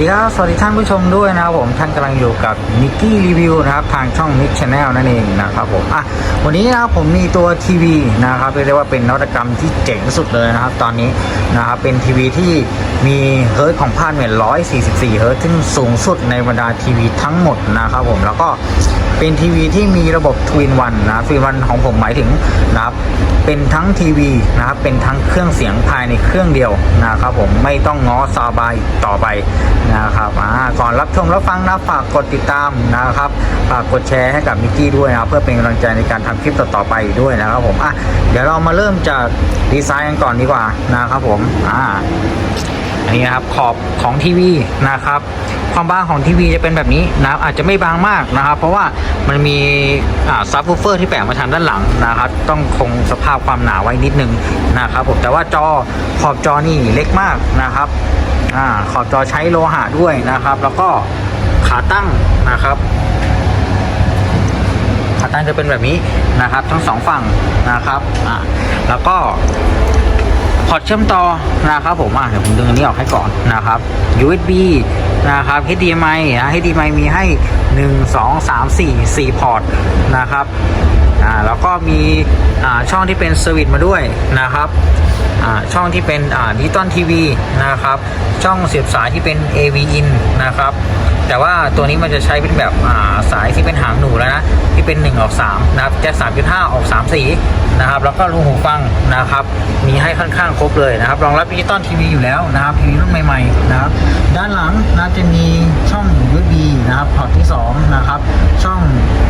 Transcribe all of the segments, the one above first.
วัสดีครับ สวัสดีท่านผู้ชมด้วยนะครับผม ท่านกำลังอยู่กับนิกกี้รีวิวนะครับ ทางช่องนิกชาแนลนั่นเองนะครับผม อะ วันนี้นะครับผมมีตัวทีวีนะครับเรียกได้ว่าเป็นนวัตกรรมที่เจ๋งสุดเลยนะครับ ตอนนี้นะครับ เป็นทีวีที่มีเฮิร์ตของภาคเนี่ย144 เฮิร์ตซึ่งสูงสุดในบรรดาทีวีทั้งหมดนะครับผม แล้วก็เป็นทีวีที่มีระบบทวินวันนะทวินวันของผมหมายถึงนะครับ เป็นทั้งทีวีนะครับ เป็นทั้งเครื่องเสียงภายในเครื่องเดียวนะครับผม ไม่ต้องง้อซาวบายต่อไปนะครับอ่าก่อนรับชมรับฟังนะฝากกดติดตามนะครับฝากกดแชร์ให้กับมิกกี้ด้วยนะครับเพื่อเป็นกำลังใจในการทำคลิปต่อๆไปด้วยนะครับผมอะเดี๋ยวเรามาเริ่มจากดีไซน์กันก่อนดีกว่านะครับผมอ่าอันนี้นะครับขอบของทีวีนะครับ ความบางของทีวีจะเป็นแบบนี้นะครับอาจจะไม่บางมากนะครับ เพราะว่ามันมีซับวูเฟอร์ที่แปะมาทางด้านหลังนะครับ ต้องคงสภาพความหนาไว้นิดนึงนะครับผมแต่ว่าจอขอบจอนี่เล็กมากนะครับอขอบจอใช้โลหะด้วยนะครับ แล้วก็ขาตั้งนะครับขาตั้งจะเป็นแบบนี้นะครับ ทั้งสองฝั่งนะครับอ่าแล้วก็ พอร์ตเชื่อมต่อนะครับผมอะเดี๋ยวผมดึงอันนี้ออกให้ก่อนนะครับ USB นะครับ HDMI นะ HDMI มีให้ 1 2 3 4 4 พอร์ตนะครับ อ่าแล้วก็มีอ่าช่องที่เป็นสวิตมาด้วยนะครับอ่าช่องที่เป็นอ่าดิจิตอลทีวีนะครับ ช่องเสียบสายที่เป็น AV in นะครับแต่ว่าตัวนี้มันจะใช้เป็นแบบอ่าสายที่เป็นหางหนูแล้วนะที่เป็น 1 ออก3นะครับแจ็ค3.5 ออก 3 สีนะครับแล้วก็รูหูฟังนะครับ มีให้ค่อนข้างครบเลยนะครับรองรับดิจิตอลทีวีอยู่แล้วนะครับทีวีรุ่นใหม่ๆนะครับด้านหลังนะจะมีช่อง USB นะครับพอร์ตที่2นะครับช่อง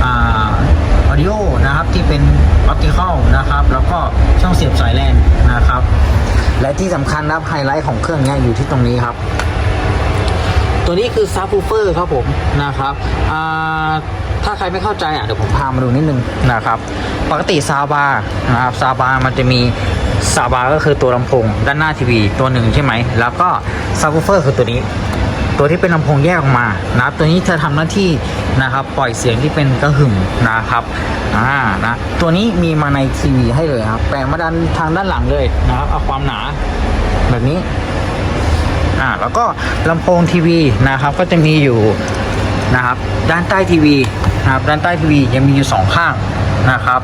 อ่า ออดิโอนะครับ ที่เป็นออปติคอลนะครับ แล้วก็ช่องเสียบสายแลนนะครับ และที่สำคัญนะครับไฮไลท์ของเครื่องเนี้ยอยู่ที่ตรงนี้ครับ ตัวนี้คือซับ w ูเฟอร์ครับผมนะครับถ้าใครไม่เข้าใจอะเดี๋ยวผมพามาดูนิดนึงนะครับ ปกติซาบานะครับซาบามันจะมีซาบาก็คือตัวลำโพงด้านหน้าทีวีตัวหนึ่งใช่ไหม แล้วก็ซับ w ูเฟอร์คือตัวนี้ ตัวที่เป็นลำโพงแยกออกมานะครับตัวนี้จะทำหน้าที่นะครับปล่อยเสียงที่เป็นกระหึ่มนะครับอ่านะตัวนี้มีมาในทีวีให้เลยครับแปลงมาด้านทางด้านหลังเลยนะครับเอาความหนาแบบนี้อ่าแล้วก็ลำโพงทีวีนะครับก็จะมีอยู่นะครับด้านใต้ทีวีนะครับด้านใต้ทีวียังมีอยู่สองข้างนะครับ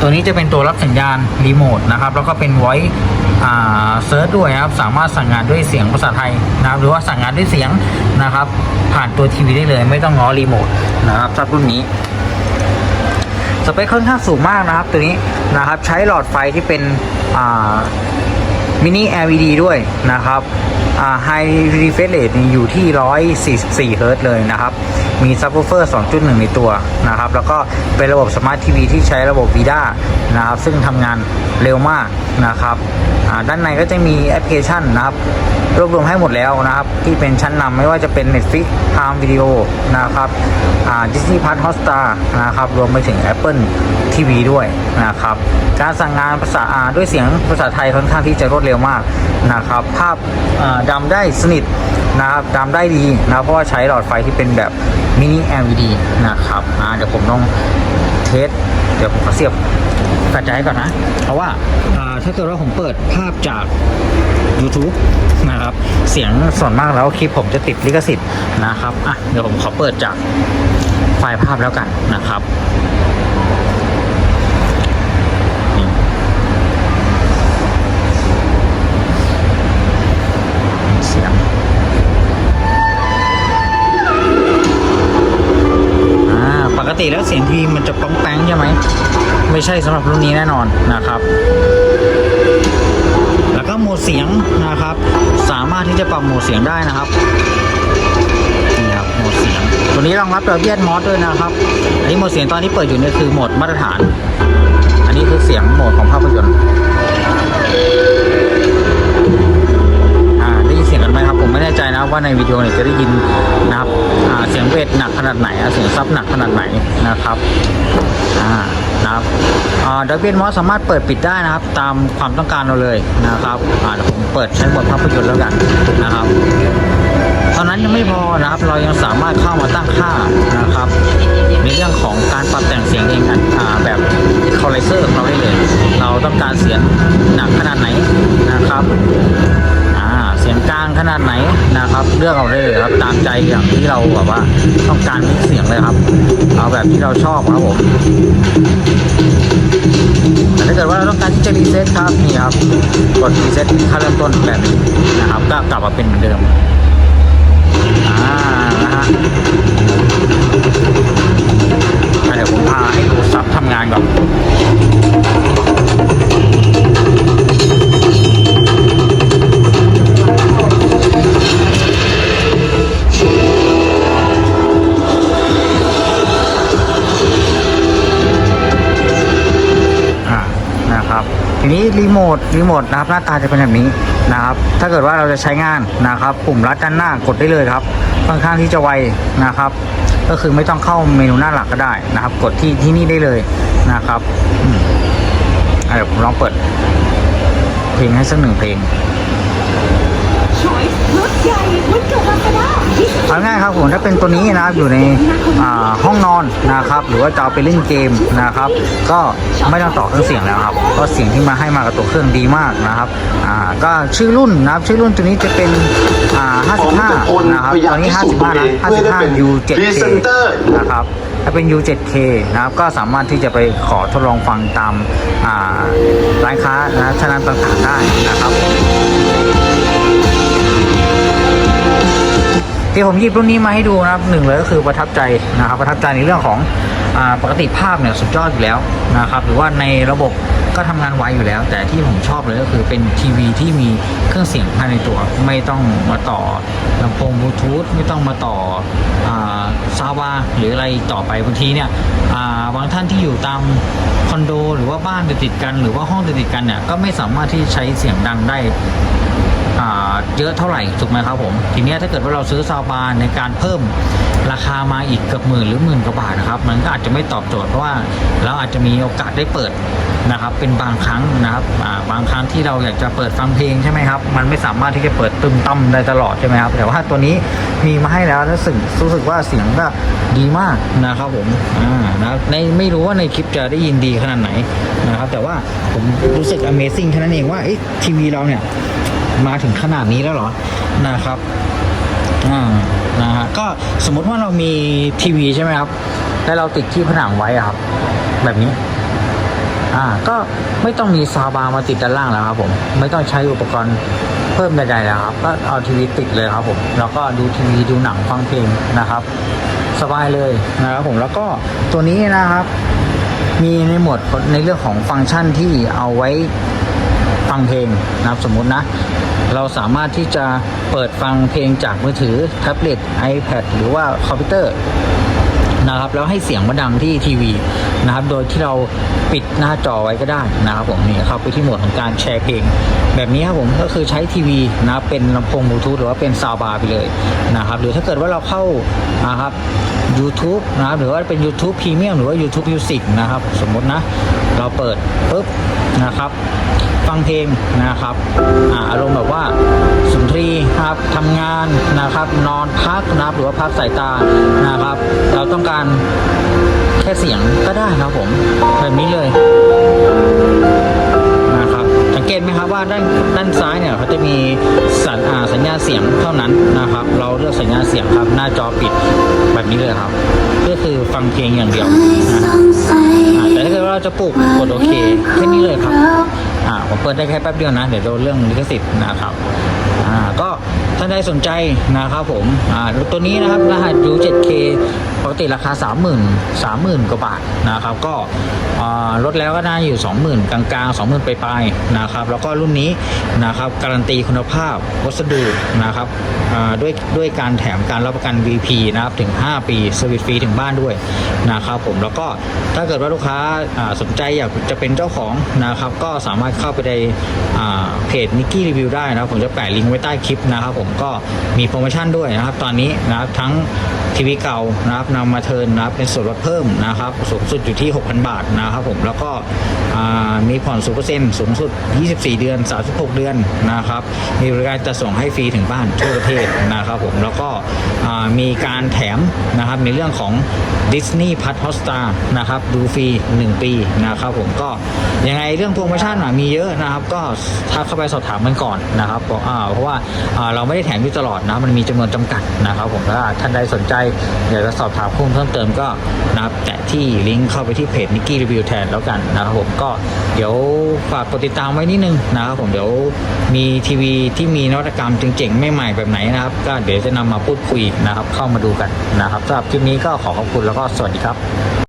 ตัวนี้จะเป็นตัวรับสัญญาณรีโมทนะครับแล้วก็เป็น voice เซิร์ชด้วยครับสามารถสั่งงานด้วยเสียงภาษาไทยนะครับหรือว่าสั่งงานด้วยเสียงนะครับ ผ่านตัวทีวีได้เลย ไม่ต้องง้อรีโมทนะครับสำหรับรุ่นนี้สเปคค่อนข้างสูงมากนะครับตัวนี้นะครับใช้หลอดไฟที่เป็นอ่า มินิ LED ด้วยนะครับอ่า High Refresh Rate นี่อยู่ที่ 144เฮิรต์เลยนะครับ มี Subwoofer 2.1 ในตัวนะครับ แล้วก็เป็นระบบ Smart TV ที่ใช้ระบบ VIDA นะครับ ซึ่งทำงานเร็วมากนะครับ ด้านในก็จะมีแอปพลิเคชันนะครับ รวบรวมให้หมดแล้วนะครับ ที่เป็นชั้นนำไม่ว่าจะเป็น Netflix Prime Video นะครับอ่า Disney Plus Hotstar นะครับ รวมไปถึง Apple TV ด้วยนะครับ การสั่งงานภาษาอาด้วยเสียงภาษาไทยค่อนข้างที่จะรวดเร็วมากนะครับภาพดำได้สนิทนะครับดำได้ดีนะเพราะว่าใช้หลอดไฟที่เป็นแบบมินิ LED นะครับเดี๋ยวผมต้องเทสเดี๋ยวผมขอเสียบกระจายก่อนนะ เพราะว่าอ่าถ้าเกิดว่าผมเปิดภาพจาก YouTube นะครับ เสียงส่วนมากแล้วคลิปผมจะติดลิขสิทธิ์นะครับอะเดี๋ยวผมขอเปิดจากไฟล์ภาพแล้วกันนะครับ ติแล้วเสียงทีวีมันจะป้องแป้งใช่ไหม ไม่ใช่สำหรับรุ่นนี้แน่นอนนะครับ แล้วก็โหมดเสียงนะครับ สามารถที่จะปรับโหมดเสียงได้นะครับนี่ครับโหมดเสียง ตัวนี้รองรับดอ b บี้ a t m o s ด้วยนะครับอันนี้โหมดเสียงตอนที่เปิดอยู่เนี่ยคือโหมดมาตรฐาน อันนี้คือเสียงโหมดของภาพยนตร์ นะว่าในวิดีโอเนี่ยจะได้ยินนะครับเสียงเวทหนักขนาดไหนเสียงซับหนักขนาดไหนนะครับนะครับดอ b บี้ a t m o s สามารถเปิดปิดได้นะครับ ตามความต้องการเราเลยนะครับเดี๋ยวผมเปิดใช้โหมดภาพยนตร์แล้วกันนะครับเท่านั้นยังไม่พอนะครับ เรายังสามารถเข้ามาตั้งค่านะครับ ในเรื่องของการปรับแต่งเสียงเองกันแบบคอลเลเซอร์ของเราได้เลย เราต้องการเสียงหนักขนาดไหนนะครับ เสียงกลางขนาดไหนนะครับ เลือกเอาได้เลยครับ ตามใจอย่างที่เราแบบว่าต้องการมิกเสียงเลยครับ เอาแบบที่เราชอบครับผมแต่ถ้าเกิดว่าเราต้องการที่จะรีเซ็ตครับนี่ครับกดรีเซ็ตค่าเริ่มต้นแบบนี้นะครับ ก็กลับมาเป็นเหมือนเดิมอ่านะฮะอะเดี๋ยวผมพาให้ดูซับทำงานก่อน ทีนี้รีโมทรีโมทนะครับหน้าตาจะเป็นแบบนี้นะครับ ถ้าเกิดว่าเราจะใช้งานนะครับ ปุ่มรัดด้านหน้ากดได้เลยครับค่อนข้างที่จะไวนะครับ ก็คือไม่ต้องเข้าเมนูหน้าหลักก็ได้นะครับ กดที่ที่นี่ได้เลยนะครับเดี๋ยวผมลองเปิด เพลงให้สักหนึ่งเพลง Choice รถใหญ่วันเกิดลาซาด้า เอาง่ายครับผมถ้าเป็นตัวนี้นะครับอยู่ในอ่าห้องนอนนะครับหรือว่าจะเอาไปเล่นเกมนะครับ ก็ไม่ต้องต่อเครื่องเสียงแล้วครับก็เสียงที่มาให้มากับตัวเครื่องดีมากนะครับอ่าก็ชื่อรุ่นนะครับชื่อรุ่นตัวนี้จะเป็นอ่าผมกับพล55นะครับพยายาตมอนนี้พิสูจน์ตัว55เอนะงเพื่อได้เป็น55 U7K presenter นะครับถ้าเป็น U7K นะครับก็สามารถที่จะไปขอทดลองฟังตามอ่าร้านค้านะชนันต่างๆได้นะครับ ที่ผมหยิบรุ่นนี้มาให้ดูนะครับหนึ่งเลยก็คือประทับใจนะครับประทับใจในเรื่องของอปกติภาพเนี่ยสุดยอดอยู่แล้วนะครับหรือว่าในระบบก็ทำงานไวอยู่แล้ว แต่ที่ผมชอบเลยก็คือเป็นทีวีที่มีเครื่องเสียงภายในตัว ไม่ต้องมาต่อลำโพงบลูทูธไม่ต้องมาต่อซาวาหรืออะไรต่อไปบางทีเนี่ยบางท่านที่อยู่ตามคอนโด หรือว่าบ้านติดกัน หรือว่าห้องติดกันเนี่ยก็ไม่สามารถที่ใช้เสียงดังได้ เยอะเท่าไหร่ถูกไหมครับผมทีนี้ถ้าเกิดว่าเราซื้อซาวบาร์ในการเพิ่มราคามาอีกเกือบหมื่นหรือหมื่นกว่าบาทนะครับมันก็อาจจะไม่ตอบโจทย์เพราะว่าเราอาจจะมีโอกาสได้เปิดนะครับเป็นบางครั้งนะครับบางครั้งที่เราอยากจะเปิดฟังเพลงใช่ไหมครับมันไม่สามารถที่จะเปิดตึมตั้มได้ตลอดใช่ไหมครับแต่ว่าตัวนี้มีมาให้แล้วแล้สึกรู้สึกว่าเสียงก็ดีมากนะครับผมอ่านะในไม่รู้ว่าในคลิปจะได้ยินดีขนาดไหนนะครับแต่ว่าผมรู้สึก Amazing แค่นั้นเองว่าเอ๊ะทีวีเราเนี่ย มาถึงขนาดนี้แล้วเหรอนะครับอ่านะฮะก็สมมุติว่าเรามีทีวีใช่ไหมครับแล้วเราติดที่ผนังไว้ครับ แบบนี้อ่าก็ไม่ต้องมีซาวบาร์มาติดด้านล่างแล้วครับผมไม่ต้องใช้อุปกรณ์เพิ่มใดๆแล้วครับก็เอาทีวีติดเลยครับผมแล้วก็ดูทีวีดูหนังฟังเพลงนะครับ สบายเลยนะครับผมแล้วก็ตัวนี้นะครับ มีในหมวดในเรื่องของฟังก์ชันที่เอาไว้ ฟังเพลงนะครับสมมตินะ เราสามารถที่จะเปิดฟังเพลงจากมือถือแท็บเล็ต iPad หรือว่าคอมพิวเตอร์ นะครับ แล้วให้เสียงมาดังที่ทีวีนะครับ โดยที่เราปิดหน้าจอไว้ก็ได้นะครับผมนี่เข้าไปที่โหมดของการแชร์เพลง แบบนี้ครับผมก็คือใช้ทีวีนะเป็นลำโพงบลูทูธหรือว่าเป็นซาวบาร์ไปเลยนะครับ หรือถ้าเกิดว่าเราเข้านะครับ YouTube นะครับหรือว่าเป็น YouTube Premium หรือว่า YouTube Music นะครับ สมมตินะเราเปิดปุ๊บนะครับฟังเพลงนะครับอาอารมณ์แบบว่าสุนทรีครับทำงานนะครับ นอนพักนะครับหรือว่าพักสายตานะครับ เราต้องการแค่เสียงก็ได้ครับผม แบบนี้เลยนะครับสังเกตไหมครับว่าด้านด้านซ้ายเนี่ยเขาจะมีสัญสัญญาเสียงเท่านั้นนะครับ เราเลือกสัญญาเสียงครับ หน้าจอปิดแบบนี้เลยครับก็คือฟังเพลงอย่างเดียวนะแต่ถ้าเกิดว่าเราจะปลูกกดโอเคแค่นี้เลยครับอ่าผมเปิดได้แค่แป๊บเดียวนะ เดี๋ยวโดนเรื่องลิขสิทธิ์นะครับ อ่าก็ท่านใดสนใจนะครับผมอ่าตัวนี้นะครับรหัส U7K ปกติราคา 30,000 30,000กว่าบาทนะครับก็ลดแล้วก็น่าอยู่ 20,000 กลางๆ 20,000ปลายๆนะครับแล้วก็รุ่นนี้นะครับการันตีคุณภาพวัสดุนะครับด้วยด้วยการแถมการรับประกัน VP นะครับถึง 5 ปีสวิตฟรีถึงบ้านด้วยนะครับผมแล้วก็ถ้าเกิดว่าลูกค้าสนใจอยากจะเป็นเจ้าของนะครับก็สามารถเข้าไปในเพจนิกกี้รีวิวได้นะผมจะแปะลิงก์ไว้ใต้คลิปนะครับผมก็มีโปรโมชั่นด้วยนะครับ ตอนนี้นะครับทั้งทีวีเก่านะครับนำมาเทินนะครับเป็นส่วนลดเพิ่มนะครับสูงสุดอยู่ที่ 6,000 บาทนะครับผมแล้วก็มีผ่อนศูนเปอร์เซ็นต์สูงสุด 24 เดือน 36 เดือนนะครับมีบริการจะส่งให้ฟรีถึงบ้านทั่วประเทศนะครับผมแล้วก็มีการแถมนะครับในเรื่องของ Disney p l u s Hotstar นะครับดูฟรี 1 ปีนะครับผมก็ยังไงเรื่องโปรโมชั่นมีเยอะนะครับ ก็ทักเข้าไปสอบถามกันก่อนนะครับบอกอ่าราะว่าเราไม่ได้แถมอยู่ตลอดนะมันมีจำนวนจำกัดนะครับผมถ้าท่านใดสนใจอยากจะสอบถามข้อมูลเพิ่มเติมก็นะครับแตะที่ลิงก์เข้าไปที่เพจนิกกี้รีวิวแทนแล้วกันนะครับผมก็เดี๋ยวฝากกดติดตามไว้นิดนึงนะครับผมเดี๋ยวมีทีวีที่มีนวัตกรรมเจ๋งๆใหม่ๆแบบไหนนะครับ ก็เดี๋ยวจะนำมาพูดคุยนะครับเข้ามาดูกันนะครับสำหรับคลิปนี้ก็ขอขอบคุณแล้วก็สวัสดีครับ